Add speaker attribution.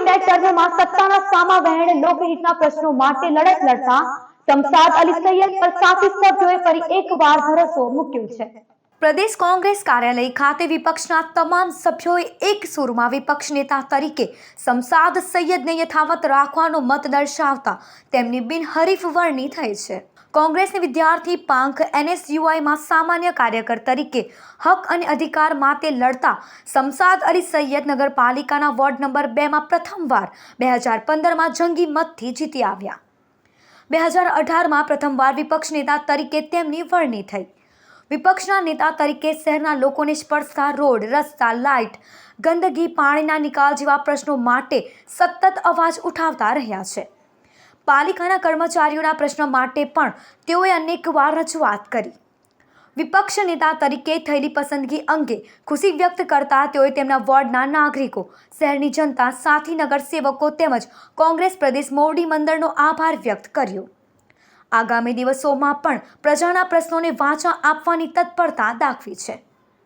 Speaker 1: આગામી બે ટર્મમાં સત્તાના સામા વહેણ લોકહિતના પ્રશ્નો માટે લડત લડતા શમસાદ અલી સૈયદ પર સાથી સભ્યોએ ફરી એકવાર ભરોસો મૂક્યો છે. પ્રદેશ કોંગ્રેસ કાર્યાલય ખાતે વિપક્ષના તમામ સભ્યોએ એક સુરમાં વિપક્ષ નેતા તરીકે સમસાદ સૈયદને યથાવત રાખવાનો મત દર્શાવતા તેમની બિનહરીફ વરણી થઈ છે. કોંગ્રેસની વિદ્યાર્થી પાંખ એનએસયુઆઈમાં સામાન્ય કાર્યકર તરીકે હક અને અધિકાર માટે લડતા સમસાદ અલી સૈયદ નગરપાલિકાના વોર્ડ નંબર બેમાં પ્રથમવાર બે હજાર પંદરમાં જંગી મતથી જીતી આવ્યા. બે હજાર અઢારમાં પ્રથમવાર વિપક્ષ નેતા તરીકે તેમની વરણી થઈ. વિપક્ષના નેતા તરીકે શહેરના લોકોને સ્પર્શતા રોડ, રસ્તા, લાઇટ, ગંદકી, પાણીના નિકાલ જેવા પ્રશ્નો માટે સતત અવાજ ઉઠાવતા રહ્યા છે. પાલિકાના કર્મચારીઓના પ્રશ્ન માટે પણ તેઓએ અનેકવાર રજૂઆત કરી. વિપક્ષ નેતા તરીકે થયેલી પસંદગી અંગે ખુશી વ્યક્ત કરતા તેઓએ તેમના વોર્ડના નાગરિકો, શહેરની જનતા, સાથી નગરસેવકો તેમજ કોંગ્રેસ પ્રદેશ મોવડી મંડળનો આભાર વ્યક્ત કર્યો. આગામી દિવસોમાં પણ પ્રજાના પ્રશ્નોને વાંચા આપવાની તત્પરતા દાખવી છે.